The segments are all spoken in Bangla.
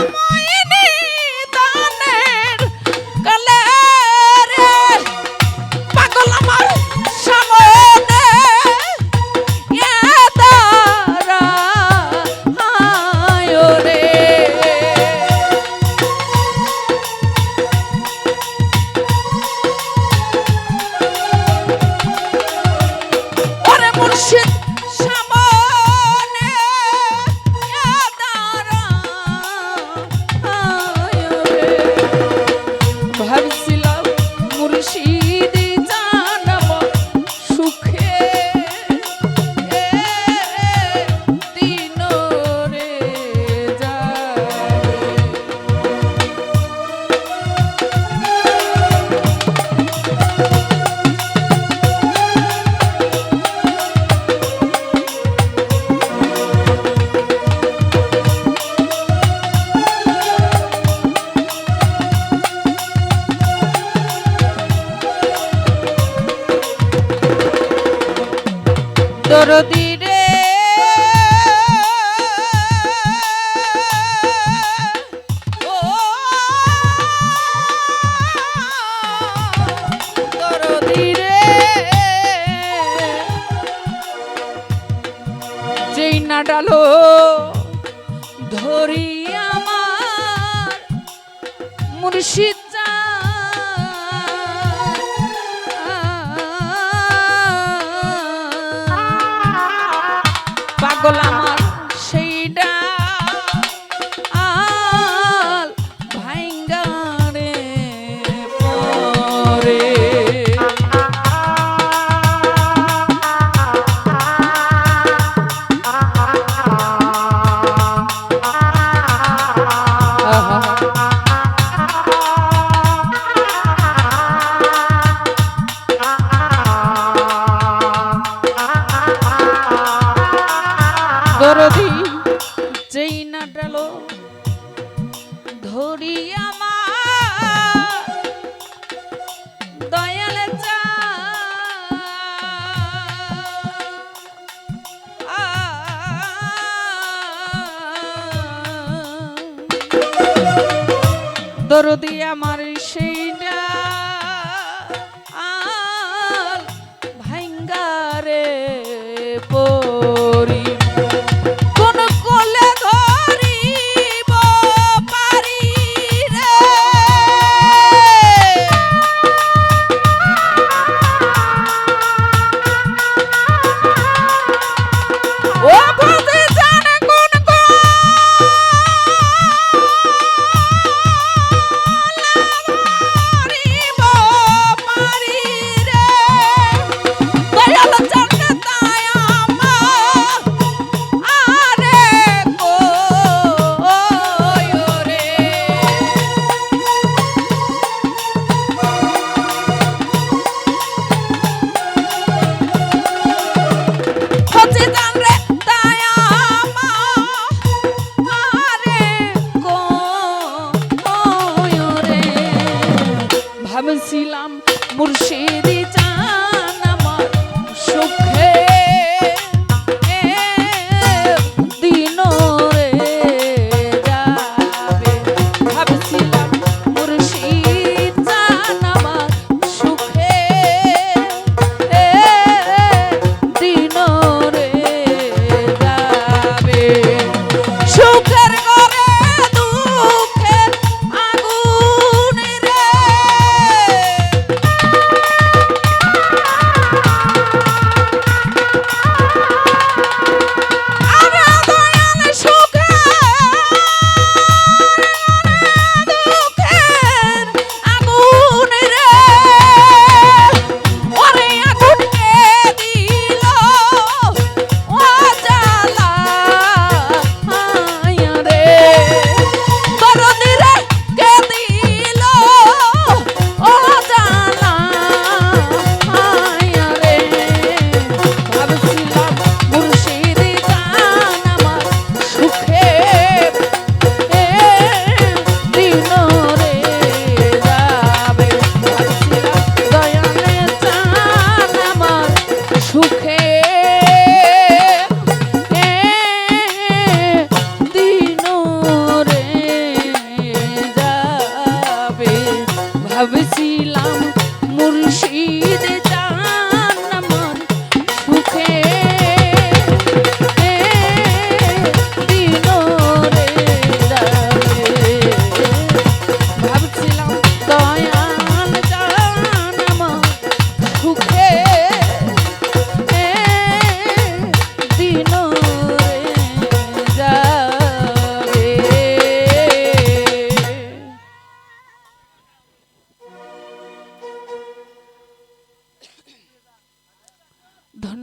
আমায় দরদি রে। ও দরদি রে। ডালো ধরি আমার মুর্শিদ পাগল প্রদীপ যেই না ডালো ধরি দরদি আমার সেইটা Bonjour.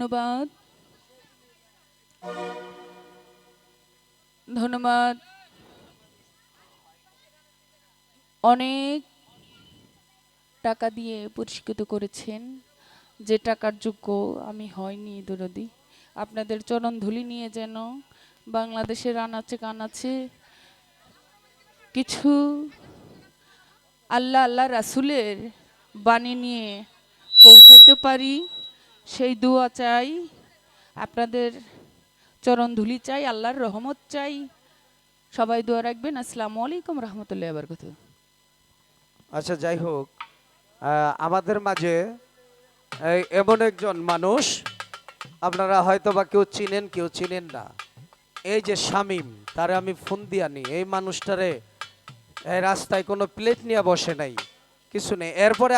ধন্যবাদ। ধন্যবাদ। অনেক টাকা দিয়ে পুরস্কৃত করেছেন। যে টাকার যোগ্য আমি হয়নি দুরদি। আপনাদের চরণ ধুলি নিয়ে যেন বাংলাদেশের রান আছে কান আছে কিছু আল্লাহ আল্লাহ রাসুলের বাণী নিয়ে পৌঁছাইতে পারি। সেই দোয়া চাই, আপনাদের চরণ ধুলি চাই, আল্লাহর রহমত চাই। সবাই দোয়া রাখবেন। আসসালামু আলাইকুম রহমতুল্লাহ আবরকত আচ্ছা যাই হোক আমাদের মাঝে এমন একজন মানুষ, আপনারা হয়তো বা কেউ চিনেন কেউ চিনেন না। এই যে শামীম, তারে আমি ফোন দিয়ে আনি এই মানুষটারে রাস্তায় কোনো প্লেট নিয়ে বসে নাই। কিছু নেই। এরপরে